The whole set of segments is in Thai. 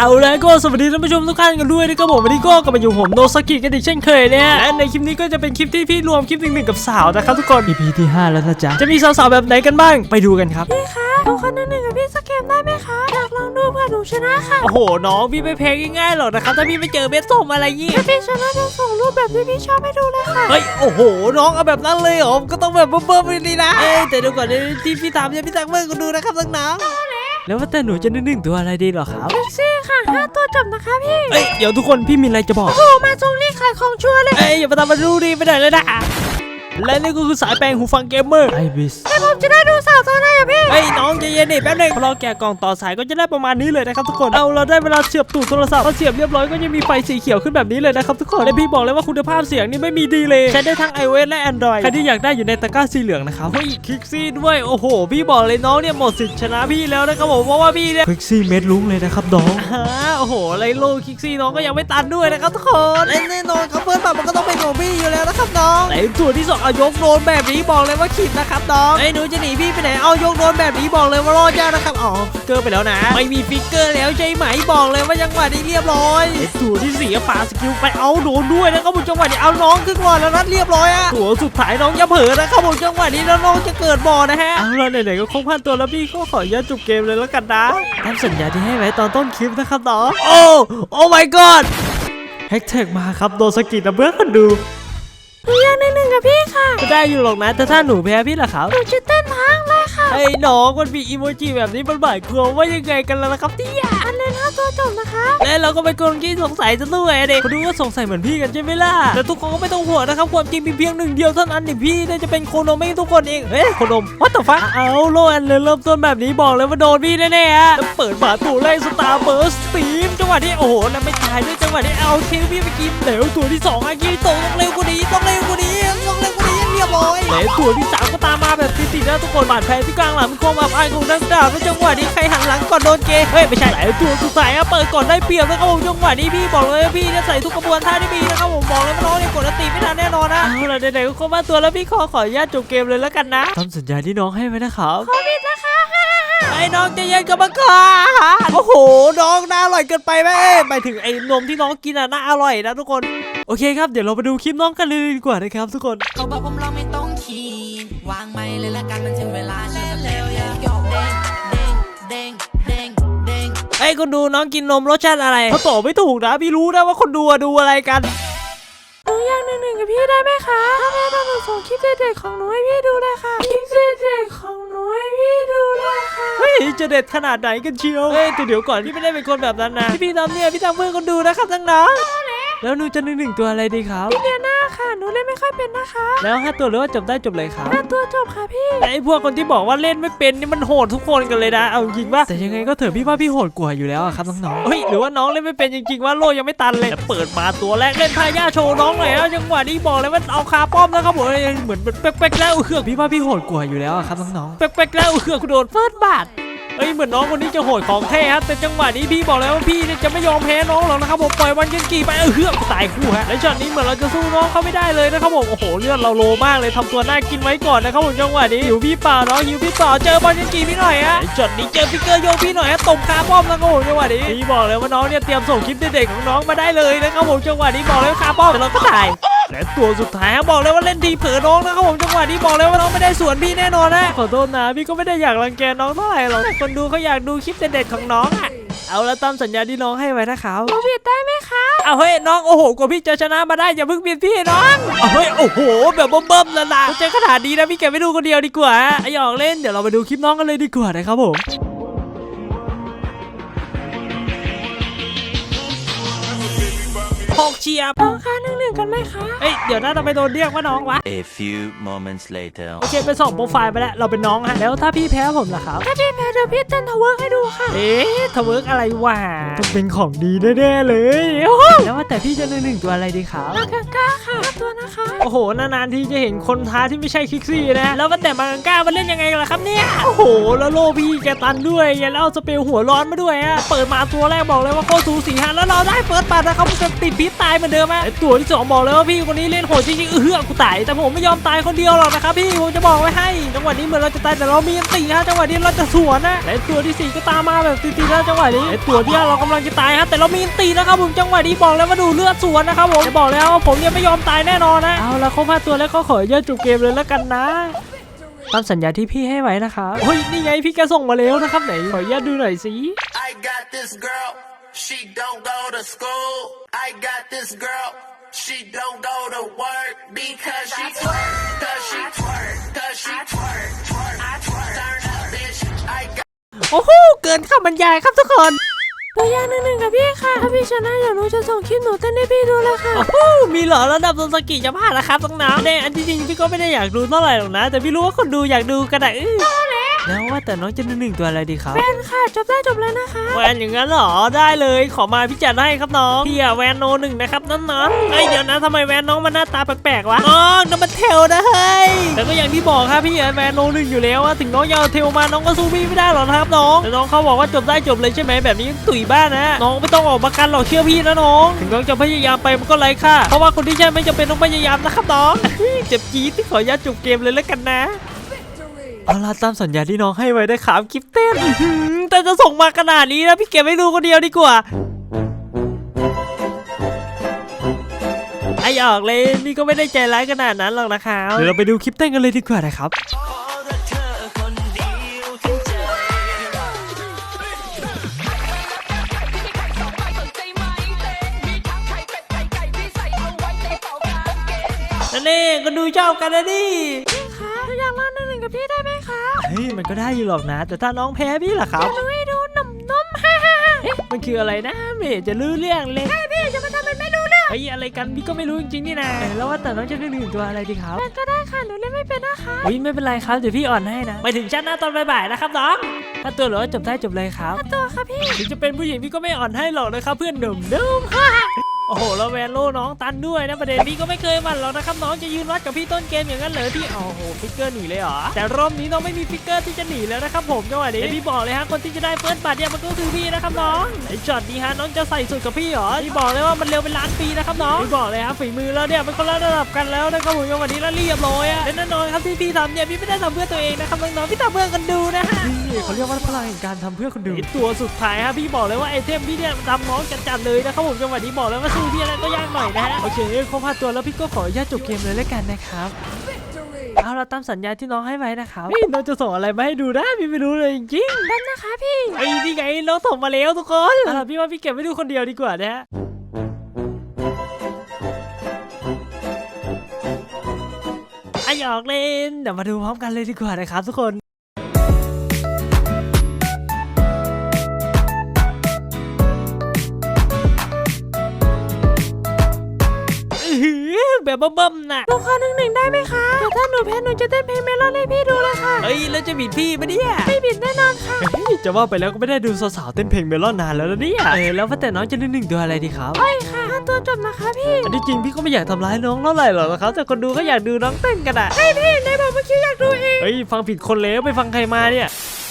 เอาแล้วก็สวัสดีท่านผู้ชมทุกท่านกันด้วยนะครับผมวันนี้ก็กลับมาอยู่ผมโนสกิกันอีกเช่นเคยเนี่ยและในคลิปนี้ก็จะเป็นคลิปที่พี่รวมคลิปหนึ่งๆกับสาวนะครับทุกคน EP ที่ 5 แล้วนะจ๊ะจะมีสาวๆแบบไหนกันบ้างไปดูกันครับพี่คะหนูคนหนึ่งกับพี่สกเกมได้ไหมคะอยากลองดูเพื่อหนูชนะค่ะโอ้โหน้องพี่ไม่แพ้ง่ายๆหรอกนะครับถ้าพี่ไม่เจอเบสส้มอะไรงี้ถ้าพี่ชนะจะส่งรูปแบบที่พี่ชอบให้ดูเลยค่ะเฮ้ยโอ้โห น้องเอาแบบนั้นเลยเหรอก็ต้องแบบเบิ่มๆไปดีนะเอ้ยแต่เดี๋ยวก่อนเดี๋ยวที่พี่ทำจะพี่ตักเมื่อก็ดูนะครับน้องๆ แล้วว่าแต่หนูจะนึกหนึ่งตัวอะไรดีเหรอครับพิกซี่ค่ะห้าตัวจบนะคะพี่เอ้ยเดี๋ยวทุกคนพี่มีอะไรจะบอก โอ้มาทรงนี้ขายของชัวร์เลยเอ้ยอย่ามาทำมันรู้ดีไปหน่อยเลยนะ และนี่ก็คือสายแปลงหูฟังเกมเมอร์ไอบิสแต่ผมจะได้ดูสาวตัวไหนอะพี่เฮ้ ยน้องใจเย็นดิแป๊บหนึงพอเราแกะกล่องต่อสายก็จะได้ประมาณนี้เลยนะครับทุกคนเอาเราได้เวลาเสียบตูดโทรศัพท์พอเสียบเรียบร้อยก็จะมีไฟสีเขียวขึ้นแบบนี้เลยนะครับทุกคนและพี่บอกเลยว่าคุณภาพเสียงนี่ไม่มีดีเลยใช้ได้ทั้ง iOS และ Android ใครที่อยากได้อยู่ในตะกร้าสีเหลืองนะครับเฮ้ยคลิกซี่ด้วยโอ้โห พี่บอกเลยน้องเนี่ยหมดสิทธิ์ชนะพี่แล้วนะครับผมเพราะว่าพี่เนี่ยคลิกซี่เม็ดลุ้งเลยนะครับน้องฮ่าโอ้โหไรโลคลิกซี่น้องก็ยังไม่ตันด้วยนะครับทุกคนแน่นอนครับเพื่อนแบบมันก็ต้องเป็นของพี่อยู่แล้วนะครับน้องแต่ตัวที่สองเอายกโดนแบบนี้บอกเลยว่าขิดนะครับน้องไอ้ยหนูจะหนีพี่ไปไหนเอายกโดนแบบนี้บอกเลยว่ารอดยากนะครับอ๋อฟิกเกอร์ไปแล้วนะ ไม่มีฟิกเกอร์แล้วใช่ไหมบอกเลยว่าจังหวะนี้เรียบร้อยไอ้ตัวที่สี่ก็ปาสกิลไปเอาโดนด้วยนะครับผมจังหวะนี้เอาน้องขึ้นก่อนแล้วนัดเรียบร้อยอะตัวสุดท้ายน้องอย่าเผลอนะครับผมจังหวะนี้แล้วน้องจะเกิดบ่อนะฮะเอาละไหนๆก็ครบพันตัวแล้วพี่ก็ขออนุญาตจบเกมเลยแล้วกันนะตามสัญญาที่ให้ไว้ตอนต้นคลิปนะครับน้องโอ้โอ้ my god แฮกแท็กมาครับโดนสกิดนะเพื่อนคนดู หนูอยากหนึ่งหนึ่งกับพี่ค่ะก็ได้อยู่หรอกนะแต่ถ้าหนูแพ้พี่ล่ะครับหนูจะเต้นทั้งเลยค่ะไอ้น้องมันมีอีโมจิแบบนี้มันหมายความว่ายังไงกันล่ะนะครับเนี่ยอันเลนห้าตัวจบนะคะและเราก็เป็นคนที่สงสัยซะด้วยเด็กคนดูก็สงสัยเหมือนพี่กันใช่ไหมล่ะแต่ทุกคนก็ไม่ต้องห่วงนะครับความจริงมีเพียงหนึ่งเดียวเท่านั้นนี่พี่เนี่ยจะเป็นโคโนมิทุกคนเองเฮ้ยโคโนมวัตถุฟ้าเอาโลอันเลยเริ่มต้นแบบนี้บอกเลยว่าโดนพี่แน่ๆฮะแล้วเปิดฝาตู้ไล่สตาร์เบิร์สตีมจังหวะที่โอ้โหแล้วไม่ตายด้วยจังหวะที่เอาคิวพี่ไปกินเดี๋ยวตัวที่สองอากิโตะต้องเร็วกว่านี้ต้องเร็วกว่านี้ต้องเร็วกว่านี้เรียบร้อยแล้วตัวที่สามก็ตามมาแบบติดๆนะทุกคนบาดแผลที่กลางหลังมีความอับอายของนักดาบแล้วจังหวะนี้ใครหันหลังก่อนโดนเกย์เฮ้ยไม่ใช่แล้วตัวสุดท้ายอะเปิดก่อนได้เปรียบนะครับผมจังหวะนี้พี่บอกเลยว่าพี่เนี่ยใส่ทุกกระบวนท่าที่มีนะครับผมบอกเลยว่าน้องเนี่ยกดอันตีไม่ทันแน่นอนนะเอาล่ะไหนๆก็ครบมาตัวแล้วพี่ขอขออนุญาตจบเกมเลยแล้วกันนะทำสัญญาที่น้องให้ไว้นะครับโควิดนะคะไอ้น้องใจเย็นกับมังกรโอ้โหน้องน่าอร่อยเกินไปไหมเอ้ยหมายถึงไอ้นมที่น้องกินอะน่าอร่อยนะทุกคน โอเคครับเดี๋ยวเราไปดูคลิปน้องกันเลยดีกว่านะครับทุกคนเขาบอกผมเราไม่ต้องขีดวางไม่เลยละกันมันถึงเวลาฉันจะเร็วอย่าโยกเด้งเด้งเด้งเด้งไอ้ยคนดูน้องกินนมรสชาติอะไรเขาตอบไม่ถูกนะพี่รู้นะว่าคนดูอะดูอะไรกันหนูอยากหนึ่งหนึ่งกับพี่ได้ไหมคะถ้าแม่ต้องหนูส่งคลิปเด็กๆของหนูให้พี่ดูเลยค่ะคลิปเด็กๆของหนูให้พี่ดูเลยค่ะเฮ้ยจะเด็ดขนาดไหนกันเชียวเฮ้ยแต่เดี๋ยวก่อนพี่ไม่ได้เป็นคนแบบนั้นนะที่พี่ทำเนี่ยพี่ทำเพื่อคนดูนะครับน้องๆ แล้วหนูจะนึกหนึ่งตัวอะไรดีครับเดียน่าค่ะหนูเล่นไม่ค่อยเป็นนะคะ แล้วห้าตัวหรือว่าจบได้จบเลยครับห้าตัวจบค่ะพี่ไอ้พวกคนที่บอกว่าเล่นไม่เป็นนี่มันโหดทุกคนกันเลยนะเอาจริงป่ะแต่ยังไงก็เถอะพี่ว่าพี่โหดกว่าอยู่แล้วอะครับน้องๆเฮ้ยหรือว่าน้องเล่นไม่เป็นจริงๆว่าโลยังไม่ตันเลยแต่เปิดมาตัวแรกเล่นทายาโชว์น้องหน่อยนะจังหวะนี้บอกเลยว่าเอาคาป้อมนะครับผมเหมือนเป๊กๆแล้วเครื่องพี่ว่าพี่โหดกว่าอยู่แล้วอะครับน้องๆเป๊กๆแล้วเครื่องคุณโดนเฟิร์สบาท เอ้ยเหมือนน้องคนนี้จะโหดของแท้ครับแต่จังหวะนี้พี่บอกแล้วว่าพี่เนี่ยจะไม่ยอมแพ้น้องหรอกนะครับผมปล่อยวันยันกี่ไปเออเฮือกตายคู่ฮะและช็อตนี้เหมือนเราจะสู้น้องเขาไม่ได้เลยนะครับผมโอ้โหเลือดเราโลมากเลยทำตัวน่ากินไว้ก่อนนะครับผมจังหวะนี้หิวพี่เปล่าน้องหิวพี่เปล่าเจอบอลยันกี่พี่หน่อยฮะช็อตนี้เจอฟิกเกอร์โยพี่หน่อยฮะตบคาป้อมนะครับผมจังหวะนี้พี่บอกเลยว่าน้องเนี่ยเตรียมส่งคลิปเด็กๆของน้องมาได้เลยนะครับผมจังหวะนี้บอกเลยคาป้อมแต่เราก็ตาย และตัวสุดท้ายครับบอกเลยว่าเล่นทีเผลอน้องนะครับผมจังหวะนี้บอกเลยว่าน้องไม่ได้สวนพี่แน่นอนนะขอโทษนะพี่ก็ไม่ได้อยากรังแกน้องเท่าไหร่หรอกแต่คนดูเขาอยากดูคลิปเด็ดๆของน้องอะเอาละตามสัญญาที่น้องให้ไว้นะครับโควิดได้ไหมคะเอาเฮ้ยน้องโอ้โหกว่าพี่จะชนะมาได้อย่าเพิ่งเบียดพี่น้องเอาเฮ้ยโอ้โห แบบเบิ่มๆแล้วนะเจอขนาดนี้นะพี่แกไม่ดูคนเดียวดีกว่าไอ้หยอกเล่นเดี๋ยวเราไปดูคลิปน้องกันเลยดีกว่านะครับผม หกเชียบน้องคะหนึ่งหนึ่งกันไหมคะเอ้ยเดี๋ยวน่าจะไปโดนเรียกว่าน้องวะ A few moments later. โอเคไปส่องโปรไฟล์ไปแล้วเราเป็นน้องฮะแล้วถ้าพี่แพ้ผมล่ะครับถ้าพี่แพ้เดี๋ยวพี่เต้นทาวเวอร์ให้ดูค่ะ เอ๊ะทเวิร์กอะไรวะต้องเป็นของดีแน่ๆเลยโอ้โหแล้วว่าแต่พี่จะเลือกหนึ่งตัวอะไรดีครับมากาก้าค่ะห้าตัวนะคะโอ้โหนานๆที่จะเห็นคนท้าที่ไม่ใช่คิกซี่นะแล้วว่าแต่มังก้ามันเล่นยังไงกันล่ะครับเนี่ยโอ้โหแล้วโลพี่แกตันด้วยไงแล้วเอาสเปลหัวร้อนมาด้วยอะเปิดมาตัวแรกบอกเลยว่าโคตรสูสีฮะแล้วเราได้เฟิร์สบัตรนะครับมันจะติดพิษตายเหมือนเดิมอะไอตัวที่สองบอกเลยว่าพี่คนนี้เล่นโหดจริงๆเออกูตายแต่ผมไม่ยอมตายคนเดียวหรอกนะครับพี่ผมจะบอกไว้ให้จังหวะนี้เหมือนเราจะตายแต่เรามีอันตีฮะจังหวะนี้เราจะสวนนะและตัวที่สี่ก็ตามมาแบบตีๆแล้วจังหวะนี้ไอตัวที่ห้าเรากำลังจะตายฮะแต่เรามีอันตีนะครับผมจังหวะนี้บอกแล้วว่าดูเลือดสวนนะครับผมจะบอกแล้วว่าผมยังไม่ยอมตายแน่นอนนะเอาละครบห้าตัวแล้วก็ขออนุญาตจบเกมเลยแล้วกันนะตามสัญญาที่พี่ให้ไว้นะครับเฮ้ยนี่ไงพี่แกส่งมาแล้วนะครับไหนขออนุญาตดูหน่อยสิ I got this girl, she don't go to school. I got this girl, she don't go to work because she twerk, cause she twerk, cause she twerk, twerk, I twerk. Turn up, bitch. I got โอ้โห เกินคำบรรยายครับทุกคนหนูอยากหนึ่งหนึ่งกับพี่ค่ะ ถ้าพี่ชนะเดี๋ยวหนูจะส่งคลิปหนูเต้นให้พี่ดูเลยค่ะ โอ้โหมีเหรอระดับโซนสกิจะพลาดนะครับต้องน้ำเนี่ยอันที่จริงพี่ก็ไม่ได้อยากดูเท่าไหร่หรอกนะ แต่พี่รู้ว่าคนดูอยากดูกันอะอื้อ แล้วว่าแต่น้องจะหนึ่งตัวอะไรดีครับแฟนค่ะจบได้จบเลยนะคะ แวนอย่างนั้นเหรอได้เลย ขอมาพี่จัดให้ครับน้องพี่อะแวนโนหนึ่งนะครับน้องๆเอ้ยเดี๋ยวนะทำไมแวนน้องมันหน้าตาแปลกๆวะน้องน้ำมันเทลนะเฮ้ยแต่ก็อย่างที่บอกครับพี่อะแวนโนหนึ่งอยู่แล้วอะถึงน้องจะเอาเทลมาน้องก็สู้พี่ไม่ได้หรอกนะครับน้องแต่น้องเขาบอกว่าจบได้จบเลยใช่ไหมแบบนี้ตุ๋ยบ้านนะน้องไม่ต้องออกมากันหรอกเชื่อพี่นะน้องถึงน้องจะพยายามไปมันก็ไร้ค่าเพราะว่าคนที่ใช่ไม่จำเป็นต้องพยายามนะครับน้องเจ็บจี๊ดที่ขออนุญาตจบเกมเลยแล้วกันนะ เอาล่ะตามสัญญาที่น้องให้ไว้ได้ครับคลิปเต้นอื้อหือแต่จะส่งมาขนาดนี้นะพี่เก็บให้ดูคนเดียวดีกว่าไอ้ออกเลยนี่ก็ไม่ได้ใจร้ายขนาดนั้นหรอกนะครับเดี๋ยวเราไปดูคลิปเต้นกันเลยดีกว่านะครับนั่นเองก็ดูชอบกันนะดิ ฮ้ยมันก็ได้อยู่หรอกนะ แต่ถ้าน้องแพ้พี่ล่ะครับหนูให้ดูหนุ่มนุ่มฮ่าฮ่าฮ่าเอ๊ะมันคืออะไรนะเมย์จะรู้เรื่องเลยไอพี่จะมาทำเป็นไม่รู้เรื่องไอ้ยอะไรกันพี่ก็ไม่รู้จริงๆนี่นะเอ้ยแล้วว่าแต่น้องจะเลือกหนึ่งตัวอะไรดีครับแฟนก็ได้ค่ะหนูเล่นไม่เป็นนะคะเฮ้ยไม่เป็นไรครับเดี๋ยวพี่อ่อนให้นะไปถึงชั้นหน้าตอนบ่ายๆนะครับน้องถ้าตัวเหลือจบได้จบเลยครับ ตัวค่ะพี่ ถึงจะเป็นผู้หญิงพี่ก็ไม่อ่อนให้หรอกนะครับเพื่อนหนุ่มนุ่ม โอ้โหแล้วแวนโลน้องตันด้วยนะประเด็นพี่ก็ไม่เคยมันหรอกนะครับน้องจะยืนวัดกับพี่ต้นเกมอย่างนั้นเหรอพี่โอ้โหฟิกเกอร์หนีเลยเหรอแต่รอบนี้น้องไม่มีฟิกเกอร์ที่จะหนีแล้วนะครับผมจังหวะนี้พี่บอกเลยฮะคนที่จะได้เฟิร์สบัตรเนี่ยมันก็คือพี่นะครับน้องไอ้ช็อตนี้ฮะน้องจะใส่สุดกับพี่เหรอพี่บอกเลยว่ามันเร็วเป็นล้านปีนะครับน้องพี่บอกเลยฮะฝีมือแล้วเนี่ยมันคนละระดับกันแล้วนะครับผมจังหวะนี้แล้วเรียบร้อยอะและแน่นอนครับที่พี่ทำเนี่ยพี่ไม่ได้ทำเพื่อตัวเองนะครับน้องๆพี่ทำเพื่อคนดูนะฮะ นี่เขาเรียกว่าพลังแห่งการทำเพื่อคนดูตัวสุดท้ายฮะพี่บอกเลยว่าไอเทมพี่เนี่ยมันทำน้องจัดๆเลยนะครับผมจังหวะนี้บอกเลยว่าสู้พี่อะไรก็ยากหน่อยนะฮะโอเคครบห้าตัวแล้วพี่ก็ขออนุญาตจบเกมเลยแล้วกันนะครับเอาเราตามสัญญาที่น้องให้ไว้นะครับนี่น้องจะส่งอะไรมาให้ดูนะพี่ไม่รู้เลยจริงๆนั่นนะคะพี่ไอ้นี่ไงน้องส่งมาแล้วทุกคนเอาล่ะพี่ว่าพี่เก็บไว้ดูคนเดียวดีกว่านะฮะไอหยอกเล่นเดี๋ยวมาดูพร้อมกันเลยดีกว่านะครับทุกคน แบบเบิ่มๆน่ะหนูขอหนึ่งหนึ่งได้ไหมคะเดี๋ยวถ้าหนูแพ้หนูจะเต้นเพลงเมลอนให้พี่ดูเลยค่ะเฮ้ยแล้วจะบิดพี่ปะเนี่ยไม่บิดแน่นอนค่ะ เฮ้ยจะว่าไปแล้วก็ไม่ได้ดูสาวๆเต้นเพลงเมลอนนานแล้วนะเนี่ยเออแล้วว่าแต่น้องจะนึกหนึ่งตัวอะไรดีครับใช่ค่ะห้าตัวจบนะคะพี่ อันที่จริงพี่ก็ไม่อยากทำร้ายน้องเท่าไหร่หรอกนะครับแต่คนดูก็อยากดูน้องเต้นกันอะใช่พี่ในบอกเมื่อกี้อยากดูเอง เฮ้ยฟังผิดคนแล้วไปฟังใครมาเนี่ย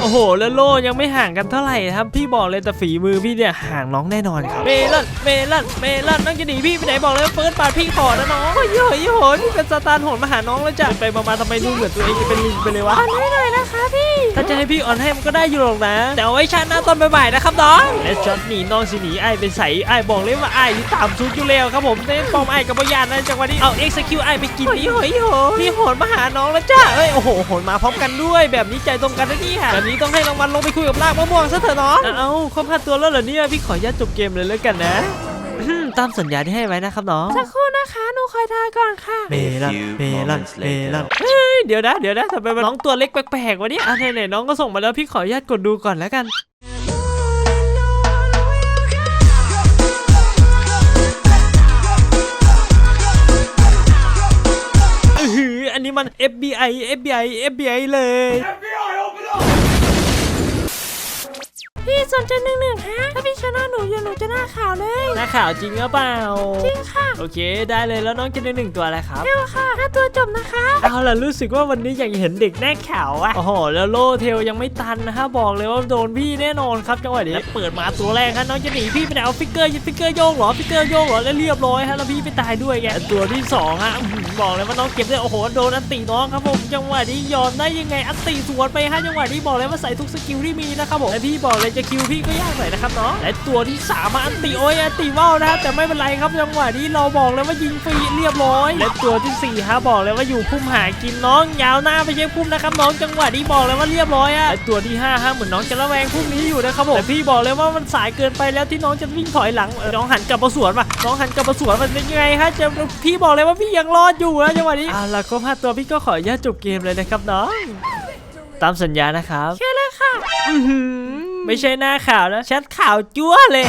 โอ้โห แล้วโลยังไม่ห่างกันเท่าไหร่ครับ พี่บอกเลยแต่ฝีมือพี่เนี่ยห่างน้องแน่นอนครับ เมลอนเมลอนเมลอนน้องจะหนีพี่ไปไหนบอกเลยว่าเฟิร์สบาทพี่ขอนะน้องโอ้ยโหยโหยนี่เป็นสตาร์โหนมาหาน้องแล้วจ้ะไปมาๆทำไมดูเหมือนตัวเองจะเป็นลิงไปเลยวะอ่อนให้หน่อยนะคะพี่ ถ้าจะให้พี่อ่อนให้มันก็ได้อยู่หรอกนะ แต่เอาไว้ชาติหน้าตอนบ่ายๆนะครับน้อง และช็อตหนีน้องสิหนีไอ้เป็นใสไอ้บอกเลยว่าไอ้ที่ตามซุดอยู่แล้วครับผมเต้นปอมไอ้กับพยานนะจังหวะนี้เอาเอ็กซ์คิวไอ้ไปกินนี่โหยโหยพี่โหนมาหาน้องแล้วจ้าเอ้ยโอ้โหโหนมาพร้อมกันด้วยแบบนี้ใจตรงกันนะเนี่ยแบบนี้ต้องให้รางวัลลงไปคุยกับลากมะม่วงซะเถอะน้อง เอ้าครบห้าตัวแล้วเหรอเนี่ยพี่ขออนุญาตจบเกมเลยแล้วกันนะอืม ตามสัญญาที่ให้ไว้นะครับน้องสักครู่นะคะหนูคอยทายก่อนค่ะ เมลอนเมลอนเมลอนเฮ้ยเดี๋ยวนะเดี๋ยวนะทำไมมันน้องตัวเล็กแปลกๆวะเนี่ยอะไหนๆน้องก็ส่งมาแล้วพี่ขออนุญาตกดดูก่อนแล้วกันอืออืออันนี้มัน FBI FBI FBI เลยพี่ สนใจหนึ่งหนึ่งฮะถ้าพี่ชนะหนูอย่าหนูจะหน้าขาวเลยหน้าข่าวจริงหรือเปล่า จริงค่ะ โอเค ได้เลยแล้วน้องจะได้หนึ่งตัวอะไรครับเร็วค่ะห้าตัวจบนะคะเอาล่ะรู้สึกว่าวันนี้อยากเห็นเด็กหน้าขาวอะโอ้โหแล้วโลเทลยังไม่ตันนะฮะบอกเลยว่าโดนพี่แน่นอนครับจังหวะนี้แล้วเปิดมาตัวแรกครับน้องจะหนีพี่ไปไหนเอาฟิกเกอร์ฟิกเกอร์โยงเหรอฟิกเกอร์โยงเหรอแล้วเรียบร้อยฮะแล้วพี่ไปตายด้วยแกตัวที่สองฮะอื้อหือบอกเลยว่าน้องเก็บได้โอ้โหโดนอันตีน้องครับผมจังหวะนี้ยอมได้ยังไงอันตีสวนไปฮะจังหวะนี้บอกเลยว่าใส่ทุกสกิลที่มีนะครับผมและพี่บอกเลยจะคิวพี่ก็ยากหน่อยนะครับน้องและตัวที่สามมาอันตีโอ้ยอันตีว่าวนะฮะแต่ไม่เป็นไรครับจังหวะนี้เราบอกเลยว่ายิงฟรีเรียบร้อย และตัวที่สี่ฮะบอกเลยว่าอยู่พุ่มหากินน้องยาวหน้าไปใช่พุ่มนะครับน้องจังหวะนี้บอกเลยว่าเรียบร้อยอะและตัวที่ห้าฮะเหมือนน้องจะระแวงพุ่มนี้อยู่นะครับผมแต่พี่บอกเลยว่ามันสายเกินไปแล้วที่น้องจะวิ่งถอยหลังเออน้องหันกลับมาสวนป่ะน้องหันกลับมาสวนมันเป็นยังไงฮะจะพี่บอกเลยว่าพี่ยังรอดอยู่นะจังหวะนี้อะแล้วก็พลาดตัวพี่ก็ขออนุญาตจบเกมเลยนะครับน้องตามสัญญานะครับแค่เลยค่ะอื้อหือ ไม่ใช่หน้าข่าวนะแชทข่าวจั่วเลย